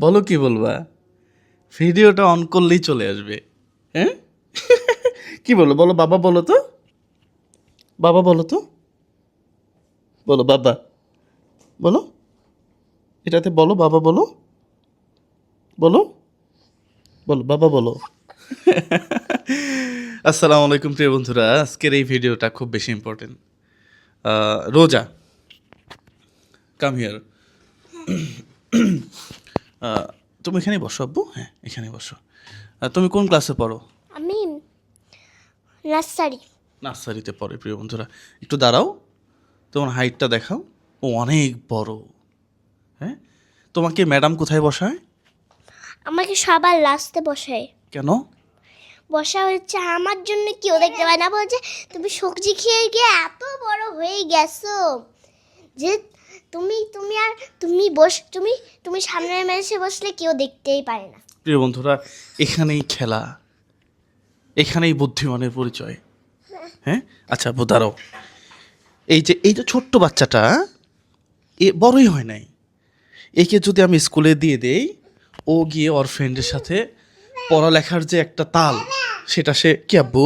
বলো কি বলবা? ভিডিওটা অন করলেই চলে আসবে। হ্যাঁ? কি বলো? বলো, বাবা বলো তো। বাবা বলো তো। বলো, বাবা। বলো। এটাতে বলো, বাবা বলো। বলো। বলো, বাবা বলো। আসসালামু আলাইকুম প্রিয় বন্ধুরা। আজকের এই ভিডিওটা খুব বেশি ইম্পর্টেন্ট রোজা। কাম হিয়ার তুমি এখানে বসো আব্বু। হ্যাঁ এখানে বসো। তুমি কোন ক্লাসে পড়ো? আমি নার্সারি। নার্সারিতে পড়ে প্রিয় বন্ধুরা। একটু দাঁড়াও তোমার হাইটটা দেখাও। ও অনেক বড়। হ্যাঁ তোমাকে ম্যাডাম কোথায় বসায়? আমাকে সবার লাস্টে বসায়। কেন? বসা হচ্ছে আমার জন্য কেউ দেখতে পায় না বলছে তুমি সবজি খেয়ে গিয়ে এত বড় হয়ে গেছো যে তুমি তুমি আর তুমি বস, তুমি তুমি সামনের মেসে বসলে কেউ দেখতেই পারে না। প্রিয় বন্ধুরা, এখানেই খেলা। এখানেই বুদ্ধিমানের পরিচয়। হ্যাঁ? আচ্ছা দাঁড়াও। এই যে এই যে ছোট্ট বাচ্চাটা, এ বড়ই হয় নাই। একে যদি আমি স্কুলে দিয়ে দেই, ও গিয়ে ওর ফ্রেন্ডের সাথে পড়ালেখার যে একটা তাল, সেটা সে, কি আব্বু?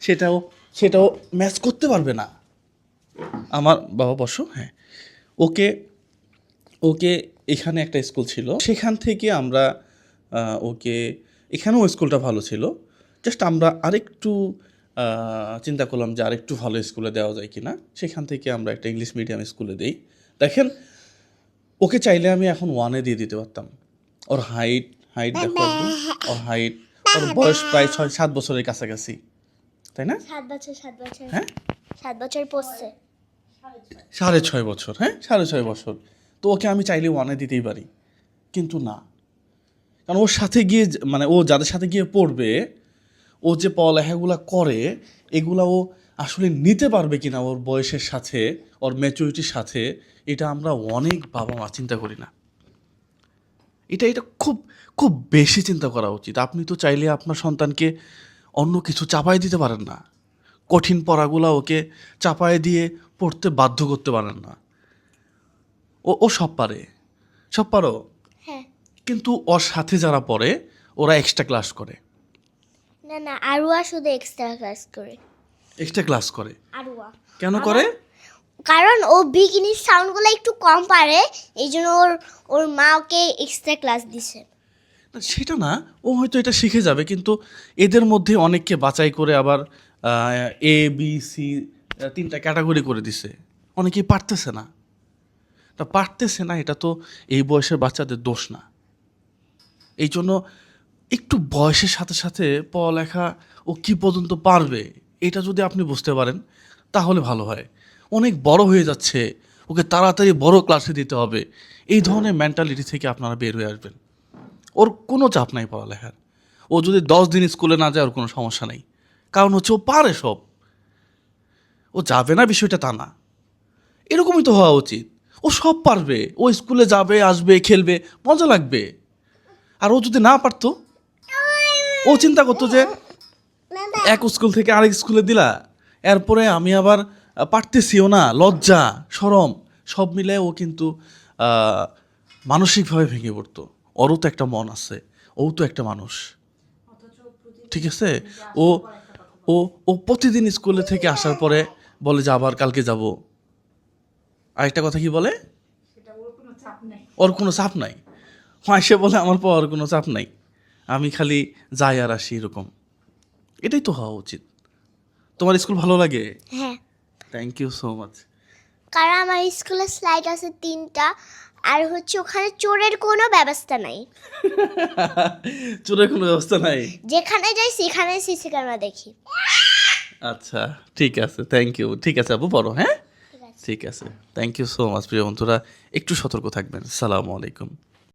সেটাও সেটাও ম্যাচ করতে পারবে না। আমার বাবা বসো হ্যাঁ। ওকে ওকে এখানে একটা স্কুল ছিল। সেখান থেকে আমরা ওকে এখানেও স্কুলটা ভালো ছিল। জাস্ট আমরা আরেকটু চিন্তা করলাম যে আরেকটু ভালো স্কুলে দেওয়া যায় কি না সেখান থেকে আমরা একটা ইংলিশ মিডিয়াম স্কুলে দেই। দেখেন ওকে চাইলে আমি এখন ওয়ানে দিয়ে দিতে পারতাম। ওর হাইট হাইট দেখো ওর হাইট ওর বয়স প্রায় ছয় সাত বছরের কাছাকাছি। তাই না? সাত বছর সাত বছর। হ্যাঁ? সাত বছর পড়ছে। সাড়ে ছয় বছর হ্যাঁ? সাড়ে ছয় বছর। তো ওকে আমি চাইলে ওয়ানে দিতেই পারি। কিন্তু না। কারণ ওর সাথে গিয়ে মানে ও যাদের সাথে গিয়ে পড়বে, ও যে পড়ালেখাগুলো করে, এগুলা ও আসলে নিতে পারবে কিনা ওর বয়সের সাথে, ওর ম্যাচুরিটির সাথে, এটা আমরা অনেক বাবা মা চিন্তা করি না। এটা এটা খুব খুব বেশি চিন্তা করা উচিত। আপনি তো চাইলে আপনার সন্তানকে অন্য কিছু চাপাই দিতে পারেন না। কঠিন পড়াগুলো ওকে চাপায় দিয়ে পড়তে বাধ্য করতে পারেন না। ও ও সব পারে। সব পারো? হ্যাঁ। কিন্তু ওর সাথে যারা পড়ে ওরা এক্সট্রা ক্লাস করে। না না আরুয়া শুধু এক্সট্রা ক্লাস করে। এক্সট্রা ক্লাস করে? আরুয়া। কেন করে? কারণ ও বিগিনির সাউন্ডগুলো একটু কম পারে এই জন্য ওর ওর মা ওকে এক্সট্রা ক্লাস দিছে। সেটা না ও হয়তো এটা শিখে যাবে কিন্তু এদের মধ্যে অনেককে বাছাই করে আবার এ বি সি তিনটা ক্যাটাগরি করে দিছে। অনেকেই পারতেছে না। তা পারতেছে না, এটা তো এই বয়সের বাচ্চাদের দোষ না। এই জন্য একটু বয়সের সাথে সাথে পড়ালেখা ও কি পর্যন্ত পারবে, এটা যদি আপনি বুঝতে পারেন, তাহলে ভালো হয়। অনেক বড় হয়ে যাচ্ছে, ওকে তাড়াতাড়ি বড় ক্লাসে দিতে হবে। এই ধরনের মেন্টালিটি থেকে আপনারা বের হয়ে আসবেন। ওর কোনো চাপ নাই পড়ালেখার। ও যদি দশ দিন স্কুলে না যায়, ওর কোনো সমস্যা নেই। কারণ হচ্ছে ও পারে সব। ও যাবে না বিষয়টা তা না। এরকমই তো হওয়া উচিত। ও সব পারবে। ও স্কুলে যাবে, আসবে, খেলবে, মজা লাগবে। আর ও যদি না পারতো, ও চিন্তা করতো যে এক স্কুল থেকে আরেক স্কুলে দিলা, এরপরে আমি আবার পারতেছিও না, লজ্জা, সরম, সব মিলে ও কিন্তু মানসিকভাবে ভেঙে পড়তো। ওরও তো একটা মন আছে, ও তো একটা মানুষ। ঠিক আছে? ও ও ও প্রতিদিন স্কুলে থেকে আসার পরে বলে যে আবার কালকে যাব। আরেকটা কথা কি বলে? ওর কোনো চাপ নাই। হয় সে বলে আমার পাওয়ার কোনো চাপ নাই। আমি খালি যাই আর আসি এরকম। এটাই তো হওয়া উচিত। তোমার স্কুল ভালো লাগে? হ্যাঁ। থ্যাংক ইউ সো মাচ কারণ আমার স্কুলে স্লাইড আছে তিনটা। আর হচ্ছে ওখানে চোরের কোনো ব্যবস্থা নাই। চোরের কোনো ব্যবস্থা নাই? যেখানে যাই সেখানে সিসি ক্যামেরা দেখি। আচ্ছা ঠিক আছে থ্যাংক ইউ ঠিক আছে আপু বড় হ্যাঁ? ঠিক আছে। থ্যাংক ইউ সো মাচ প্রিয় বন্ধুরা। একটু সতর্ক থাকবেন। সালামু আলাইকুম।